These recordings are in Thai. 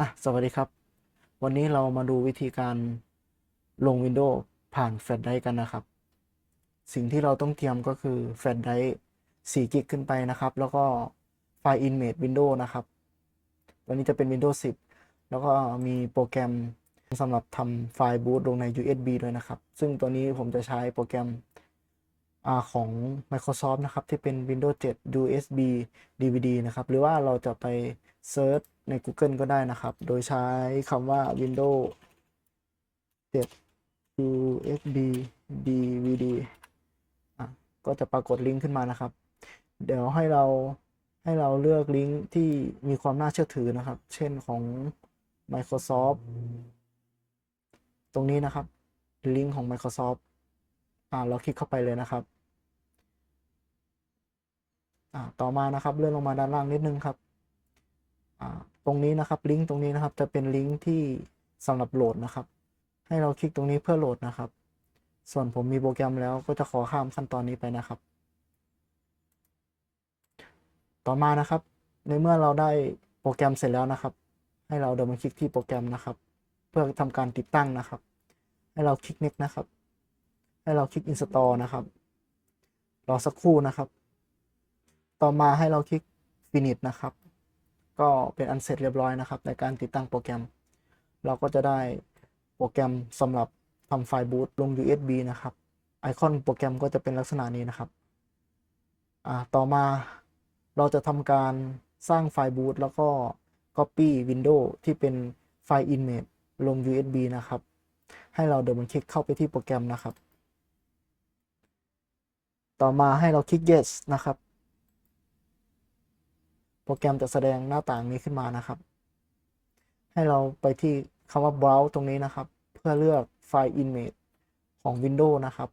อะสวัสดีครับ วันนี้เรามาดูวิธีการลง Windows ผ่านแฟลชไดร์กันนะครับ สิ่งที่เราต้องเตรียมก็คือแฟลชไดร์4กิกขึ้นไปนะครับ แล้วก็ไฟล์ Image Windows นะครับตัวนี้จะเป็น Windows 10 แล้วก็มีโปรแกรมสำหรับทำไฟล์บูตลงใน USB ด้วยนะครับ ซึ่งตัวนี้ผมจะใช้โปรแกรม อของ Microsoft นะครับ ที่เป็น Windows 7 USB DVD นะครับ หรือว่าเราจะไปเซิร์ชใน Google ก็ได้นะครับ โดยใช้คำว่า Windows 7 USB DVD ก็จะปรากฏลิงก์ขึ้นมานะครับ เดี๋ยวให้เราให้เราเลือกลิงก์ที่มีความน่าเชื่อถือนะครับ เช่นของ Microsoft ตรงนี้นะครับ ลิงก์ของ Microsoft อ่าเราคลิกเข้าไปเลยนะครับ ต่อมานะครับเลื่อนลงมาด้านล่างนิดนึงครับตรงนี้นะครับลิงก์ตรงนี้นะครับจะเป็นลิงก์ที่สำหรับโหลดนะครับ ให้เราคลิกตรงนี้เพื่อโหลดนะครับ ส่วนผมมีโปรแกรมแล้วก็จะขอข้ามขั้นตอนนี้ไปนะครับ ต่อมานะครับ ในเมื่อเราได้โปรแกรมเสร็จแล้วนะครับ ให้เราเดินมาคลิกที่โปรแกรมนะครับ เพื่อทำการติดตั้งนะครับ ให้เราคลิก next นะครับ ให้เราคลิก install นะครับรอสักครู่นะครับ ต่อมาให้เราคลิก finish นะครับ ก็เป็นอันเสร็จเรียบร้อยนะครับ ในการติดตั้งโปรแกรม เราก็จะได้โปรแกรมสำหรับทำไฟล์บูตลง USB นะครับ ไอคอนโปรแกรมก็จะเป็นลักษณะนี้นะครับอ่าต่อมาเราจะทำการสร้างไฟล์บูตแล้วก็ Copy Windows ที่เป็นไฟล์ Image ลง USB นะครับ ให้เราเดินมันคลิกเข้าไปที่โปรแกรมนะครับ ต่อมาให้เราคลิก yes นะครับ โปรแกรมจะแสดงหน้าต่างนี้ขึ้นมานะครับ ให้เราไปที่คำว่า browse ตรงนี้นะครับ เพื่อเลือกไฟล์ image ของ Windows นะครับ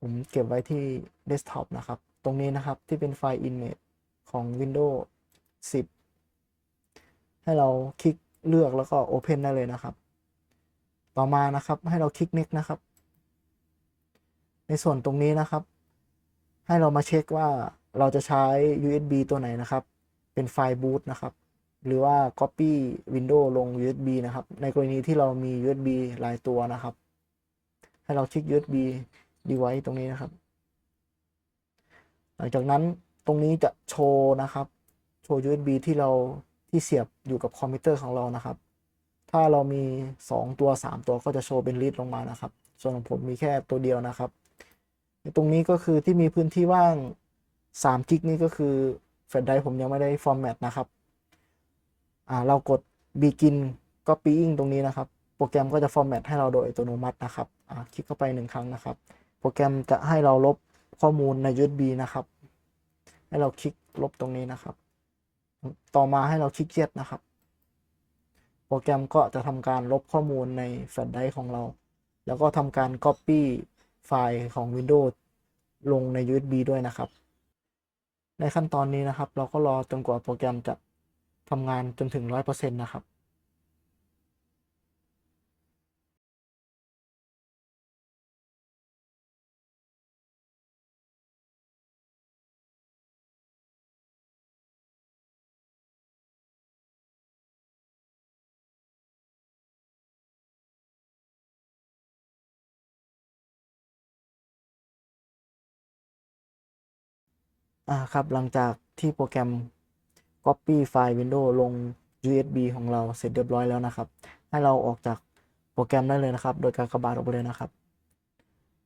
ผมเก็บไว้ที่ desktop นะครับ ตรงนี้นะครับที่เป็นไฟล์ image ของ Windows 10 ให้เราคลิกเลือกแล้วก็ open ได้เลยนะครับ ต่อมานะครับให้เราคลิก next นะครับ ในส่วนตรงนี้นะครับ ให้เรามาเช็คว่า เราจะใช้ USB ตัวไหนนะครับ เป็นไฟล์ boot นะครับ หรือว่า copy Windows ลง USB นะครับ ในกรณีที่เรามี USB หลายตัวนะครับ ให้เราคลิก USB device ตรงนี้นะครับ หลังจากนั้นตรงนี้จะโชว์นะครับ โชว์ USB ที่เราที่เสียบอยู่กับคอมพิวเตอร์ของเรานะครับ ถ้าเรามี 2 ตัว 3 ตัวก็จะโชว์เป็นลิสต์ลงมานะครับ ส่วนของผมมีแค่ตัวเดียวนะครับ ตรงนี้ก็คือที่มีพื้นที่ว่าง 3กิกนี่ก็คือแฟลชไดร์ผมยังไม่ได้ฟอร์แมตนะครับอ่าเรากด begin copying ตรงนี้นะครับ โปรแกรมก็จะฟอร์แมตให้เราโดยอัตโนมัตินะครับอ่าคลิกเข้าไปหนึ่งครั้งนะครับ โปรแกรมจะให้เราลบข้อมูลใน USB นะครับ ให้เราคลิกลบตรงนี้นะครับ ต่อมาให้เราคลิกเย็ดนะครับ โปรแกรมก็จะทำการลบข้อมูลในแฟลชไดร์ของเรา แล้วก็ทำการ Copy ไฟล์ของ Windows ลงใน USB ด้วยนะครับ ในขั้นตอนนี้นะครับ เราก็รอจนกว่าโปรแกรมจะทำงานจนถึง 100%นะครับ อ่าครับหลังจากที่โปรแกรม Copy ไฟล์ Windows ลง USB ของเราเสร็จเรียบร้อยแล้วนะครับ ให้เราออกจากโปรแกรมได้เลยนะครับ โดยการกระบาดออกไปเลยนะครับ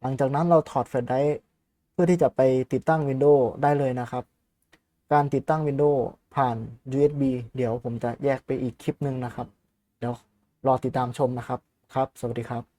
หลังจากนั้นเราถอดแฟลชไดร์เพื่อที่จะไปติดตั้ง Windows ได้เลยนะครับ การติดตั้ง Windows ผ่าน USB เดี๋ยวผมจะแยกไปอีกคลิปหนึ่งนะครับ เดี๋ยวรอติดตามชมนะครับ ครับ สวัสดีครับ